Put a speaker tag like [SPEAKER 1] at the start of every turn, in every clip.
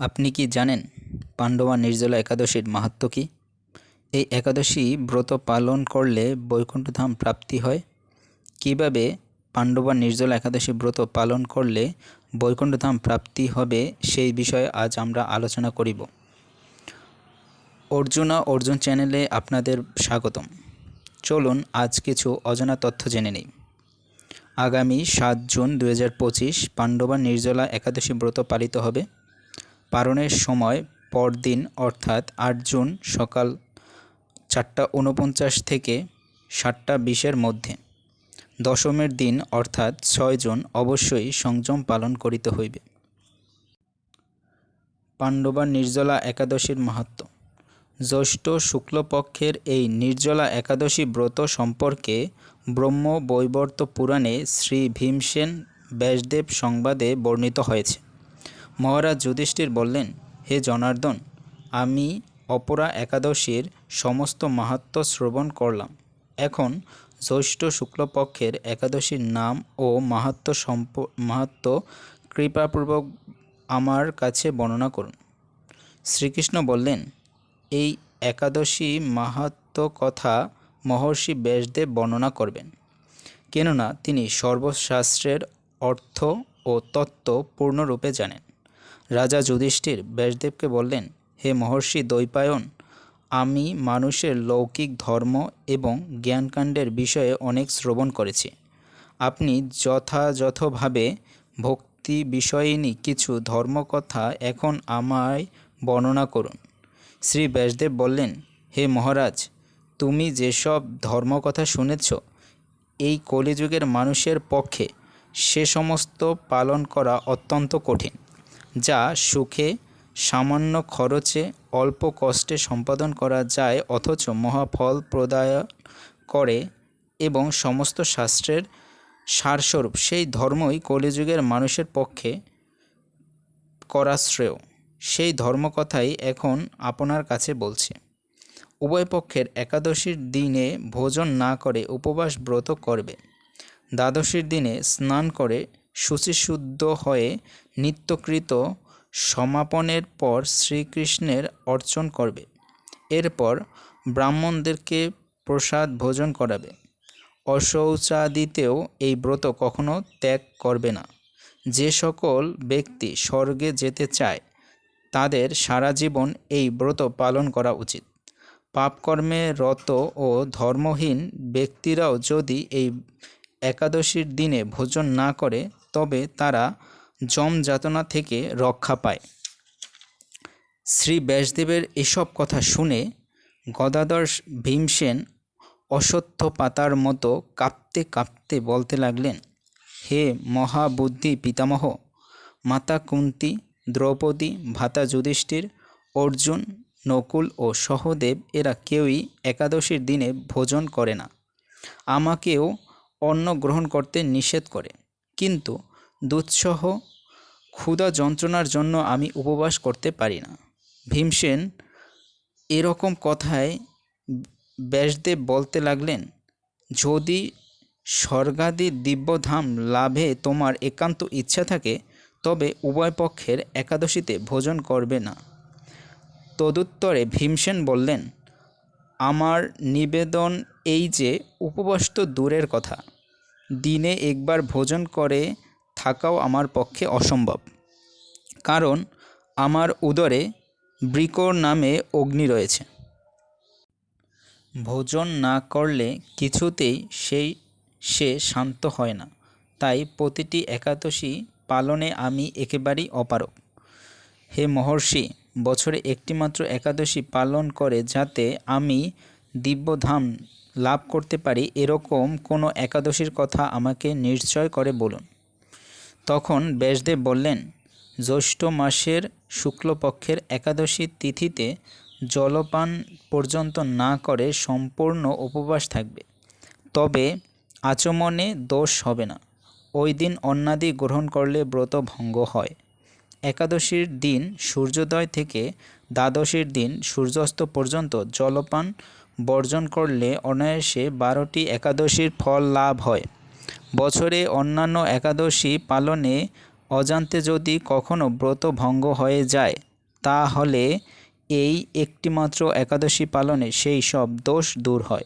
[SPEAKER 1] আপনি কি জানেন পাণ্ডবা নির্জলা একাদশীর মাহাত্ম্য কী? এই একাদশী ব্রত পালন করলে বৈকুণ্ঠধাম প্রাপ্তি হয়। কীভাবে পাণ্ডবা নির্জলা একাদশী ব্রত পালন করলে বৈকুণ্ঠধাম প্রাপ্তি হবে সেই বিষয়ে আজ আমরা আলোচনা করিব। অর্জুনা অর্জুন চ্যানেলে আপনাদের স্বাগতম। চলুন আজ কিছু অজানা তথ্য জেনে নিই। আগামী সাত জুন দু হাজার পঁচিশ পাণ্ডবা নির্জলা একাদশী ব্রত পালিত হবে। পালনের সময় পরদিন, অর্থাৎ আট জুন সকাল চারটা উনপঞ্চাশ থেকে সাতটা বিশের মধ্যে। দশমের দিন, অর্থাৎ ছয় জুন, অবশ্যই সংযম পালন করিতে হইবে। পাণ্ডবা নির্জলা একাদশীর মাহাত্ম। জ্যৈষ্ঠ শুক্লপক্ষের এই নির্জলা একাদশী ব্রত সম্পর্কে ব্রহ্ম বৈবর্ত পুরাণে শ্রী ভীমসেন ব্যাসদেব সংবাদে বর্ণিত হয়েছে। মহারাজ যুধিষ্ঠির বললেন, হে জনার্দন, আমি অপরা একাদশীর সমস্ত মাহাত্ম শ্রবণ করলাম। এখন জ্যৈষ্ঠ শুক্লপক্ষের একাদশীর নাম ও মাহাত্ম সম্প, মাহাত্ম কৃপাপূর্বক আমার কাছে বর্ণনা করুন। শ্রীকৃষ্ণ বললেন, এই একাদশী মাহাত্ম কথা মহর্ষি ব্যাসদেব বর্ণনা করবেন। কেননা তিনি সর্বশাস্ত্রের অর্থ ও তত্ত্ব পূর্ণরূপে জানেন। রাজা যুধিষ্ঠির ব্যাসদেবকে বললেন, হে মহর্ষি দ্বৈপায়ন, আমি মানুষের লৌকিক ধর্ম এবং জ্ঞানকাণ্ডের বিষয়ে অনেক শ্রবণ করেছি। আপনি যথাযথভাবে ভক্তি বিষয়িনী কিছু ধর্মকথা এখন আমায় বর্ণনা করুন। শ্রী ব্যাসদেব বললেন, হে মহারাজ, তুমি যেসব ধর্মকথা শুনেছ, এই কলিযুগের মানুষের পক্ষে সে সমস্ত পালন করা অত্যন্ত কঠিন। যা সুখে, সামান্য খরচে, অল্প কষ্টে সম্পাদন করা যায় অথচ মহাফল প্রদায় করে এবং সমস্ত শাস্ত্রের সারস্বরূপ। সেই ধর্মই কলিযুগের মানুষের পক্ষে করা শ্রেয়। সেই ধর্মকথাই এখন আপনার কাছে বলছে। উভয় পক্ষের একাদশীর দিনে ভোজন না করে উপবাস ব্রত করবে। দ্বাদশীর দিনে স্নান করে শুচিশুদ্ধ হয়ে নিত্যকৃত সমাপনের পর শ্রীকৃষ্ণের অর্চন করবে। এরপর ব্রাহ্মণদেরকে প্রসাদ ভোজন করাবে। অশৌচাদিতেও এই ব্রত কখনো ত্যাগ করবে না। যে সকল ব্যক্তি স্বর্গে যেতে চায়, তাদের সারা জীবন এই ব্রত পালন করা উচিত। পাপকর্মে রত ও ধর্মহীন ব্যক্তিরাও যদি এই একাদশীর দিনে ভোজন না করে তবে তারা যম যাতনা থেকে রক্ষা পায়। শ্রী ব্যাসদেবের এসব কথা শুনে গদাধর ভীমসেন অসত্য পাতার মতো কাঁপতে কাঁপতে বলতে লাগলেন, হে মহাবুদ্ধি পিতামহ, মাতা কুন্তি, দ্রৌপদী, ভাতা যুধিষ্ঠির, অর্জুন, নকুল ও সহদেব, এরা কেউই একাদশীর দিনে ভোজন করে না। আমাকেও অন্ন গ্রহণ করতে নিষেধ করে। কিন্তু দুঃসহ ক্ষুধা যন্ত্রণার জন্য আমি উপবাস করতে পারি না। ভীমসেন এরকম কথায় ব্যাসদেব বলতে লাগলেন, যদি স্বর্গাদি দিব্যধাম লাভে তোমার একান্ত ইচ্ছা থাকে, তবে উভয় পক্ষের একাদশীতে ভোজন করবে না। তদুত্তরে ভীমসেন বললেন, আমার নিবেদন এই যে, উপবাস তো দূরের কথা। দিনে একবার ভোজন করে থাকাও আমার পক্ষে অসম্ভব। কারণ আমার উদরে বৃকর নামে অগ্নি রয়েছে। ভোজন না করলে কিছুতেই সেই, সে শান্ত হয় না। তাই প্রতিটি একাদশী পালনে আমি একেবারেই অপারক হে মহর্ষি, বছরে একটিমাত্র একাদশী পালন করে যাতে আমি দিব্যধাম লাভ করতে পারি এরকম কোনো একাদশীর কথা আমাকে নিশ্চয় করে বলুন। তখন ব্যাসদেব বললেন, জ্যৈষ্ঠ মাসের শুক্লপক্ষের একাদশী তিথিতে জলপান পর্যন্ত না করে সম্পূর্ণ উপবাস থাকবে। তবে আচমনে দোষ হবে না। ওই দিন অন্নাদি গ্রহণ করলে ব্রত ভঙ্গ হয়। একাদশীর দিন সূর্যোদয় থেকে দ্বাদশীর দিন সূর্যাস্ত পর্যন্ত জলপান বর্জন করলে অনায়াসে বারোটি একাদশীর ফল লাভ হয়। বছরে অন্যান্য একাদশী পালনে অজান্তে যদি কখনো ব্রত ভঙ্গ হয়ে যায়, তাহলে এই একটিমাত্র একাদশী পালনে সেই সব দোষ দূর হয়।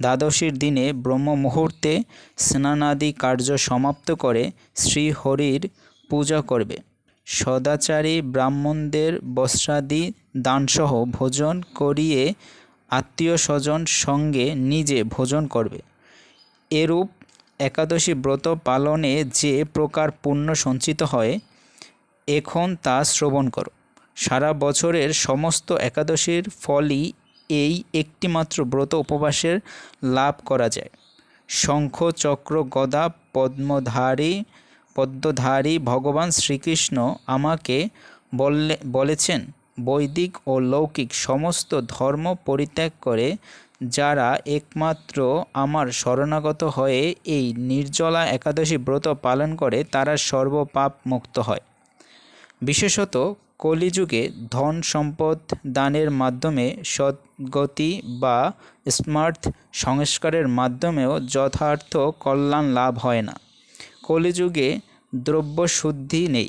[SPEAKER 1] দ্বাদশীর দিনে ব্রহ্ম মুহূর্তে স্নানাদি কার্য সমাপ্ত করে শ্রীহরির পূজা করবে। সদাচারী ব্রাহ্মণদের বস্ত্রাদি দানসহ ভোজন করিয়ে আত্মীয় স্বজন সঙ্গে নিজে ভোজন করবে। এরূপ একাদশী ব্রত পালনে যে প্রকার পুণ্য সঞ্চিত হয়, এখন তা শ্রবণ করো। সারা বছরের সমস্ত একাদশীর ফলই এই একটিমাত্র ব্রত উপবাসের লাভ করা যায়। শঙ্খ, চক্র, গদা, পদ্মধারী পদ্মধারী ভগবান শ্রীকৃষ্ণ আমাকে বললে, বলেছেন বৈদিক ও লৌকিক সমস্ত ধর্ম পরিত্যাগ করে, যারা একমাত্র আমার শরণাগত হয়ে এই নির্জলা একাদশী ব্রত পালন করে, তারা সর্বপাপ মুক্ত হয়। বিশেষত কলিযুগে ধন সম্পদ দানের মাধ্যমে, সদ্গতি বা স্মার্ট সংস্কারের মাধ্যমেও যথার্থ কল্যাণ লাভ হয় না। কলিযুগে দ্রব্যশুদ্ধি নেই।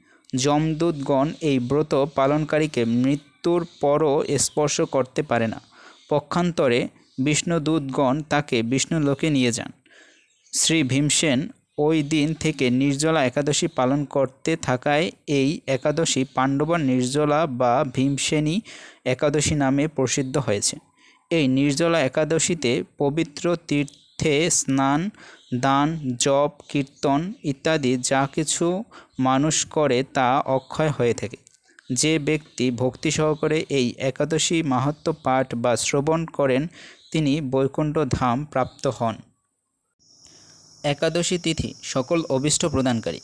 [SPEAKER 1] যমদূতগণ এই ব্রত পালনকারীকে মৃত্যুর পরও স্পর্শ করতে পারে না। পক্ষান্তরে বিষ্ণুদূতগণ তাকে বিষ্ণুলোকে নিয়ে যান। শ্রী ভীমসেন ওই দিন থেকে নির্জলা একাদশী পালন করতে থাকায় এই একাদশী পাণ্ডবা নির্জলা বা ভীমসেনী একাদশী নামে প্রসিদ্ধ হয়েছে। এই নির্জলা একাদশীতে পবিত্র তীর্থে স্নান, দান, জপ, কীর্তন ইত্যাদি যা কিছু মানুষ করে তা অক্ষয় হয়ে থাকে। যে ব্যক্তি ভক্তি সহকারে এই একাদশী মাহাত্ম পাঠ বা শ্রবণ করেন, তিনি বৈকুণ্ঠ ধাম প্রাপ্ত হন। একাদশী তিথি সকল অভিষ্ট প্রদানকারী।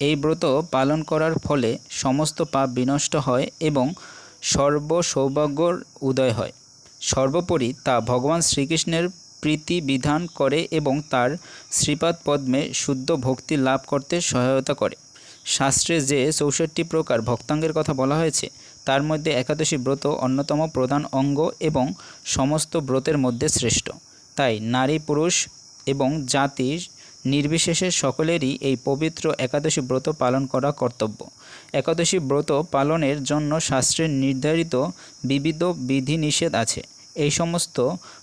[SPEAKER 1] এই ব্রত পালন করার ফলে সমস্ত পাপ বিনষ্ট হয় এবং সর্ব সৌভাগ্যর উদয় হয়। সর্বোপরি তা ভগবান শ্রীকৃষ্ণের প্রীতি বিধান করে এবং তার শ্রীপাদ পদ্মে শুদ্ধ ভক্তি লাভ করতে সহায়তা করে। শাস্ত্রে যে চৌষট্টি প্রকার ভক্তাঙ্গের কথা বলা হয়েছে, তার মধ্যে একাদশী ব্রত অন্যতম প্রধান অঙ্গ এবং সমস্ত ব্রতের মধ্যে শ্রেষ্ঠ। তাই নারী, পুরুষ এবং জাতি নির্বিশেষে সকলেরই এই পবিত্র একাদশী ব্রত পালন করা কর্তব্য। একাদশী ব্রত পালনের জন্য শাস্ত্রের নির্ধারিত বিবিধ বিধিনিষেধ আছে। এই সমস্ত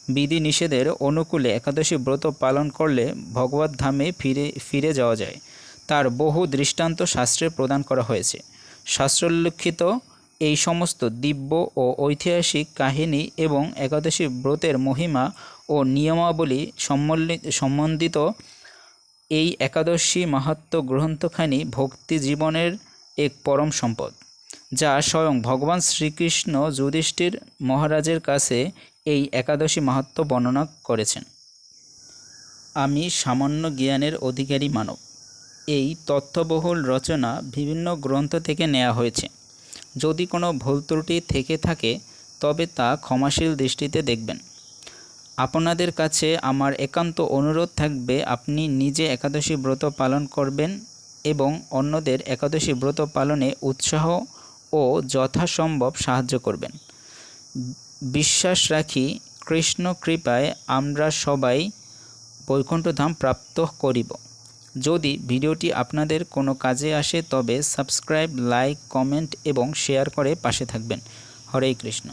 [SPEAKER 1] বিধিনিষেধের অনুকূলে একাদশী ব্রত পালন করলে ভগবত ধামে ফিরে ফিরে যাওয়া যায়। তার বহু দৃষ্টান্ত শাস্ত্রে প্রদান করা হয়েছে। শাস্ত্রোল্লিখিত এই সমস্ত দিব্য ও ঐতিহাসিক কাহিনী এবং একাদশী ব্রতের মহিমা ও নিয়মাবলী সম্বন্ধিত এই একাদশী মাহাত্ম গ্রন্থখানি ভক্তি জীবনের এক পরম সম্পদ। যা স্বয়ং ভগবান শ্রীকৃষ্ণ যুধিষ্ঠির মহারাজের কাছে এই একাদশী মাহাত্ম বর্ণনা করেছেন। আমি সামান্য জ্ঞানের অধিকারী মানব। এই তথ্যবহুল রচনা বিভিন্ন গ্রন্থ থেকে নেওয়া হয়েছে। যদি কোনো ভুল ত্রুটি থেকে থাকে, তবে তা ক্ষমাশীল দৃষ্টিতে দেখবেন। আপনাদের কাছে আমার একান্ত অনুরোধ থাকবে, আপনি নিজে একাদশী ব্রত পালন করবেন এবং অন্যদের একাদশী ব্রত পালনে উৎসাহ ও যথাসম্ভব সাহায্য করবেন। বিশ্বাস রাখি, কৃষ্ণ কৃপায় আমরা সবাই বৈকুণ্ঠধাম প্রাপ্ত করিব। যদি ভিডিওটি আপনাদের কোনো কাজে আসে, তবে সাবস্ক্রাইব, লাইক, কমেন্ট এবং শেয়ার করে পাশে থাকবেন। হরে কৃষ্ণ।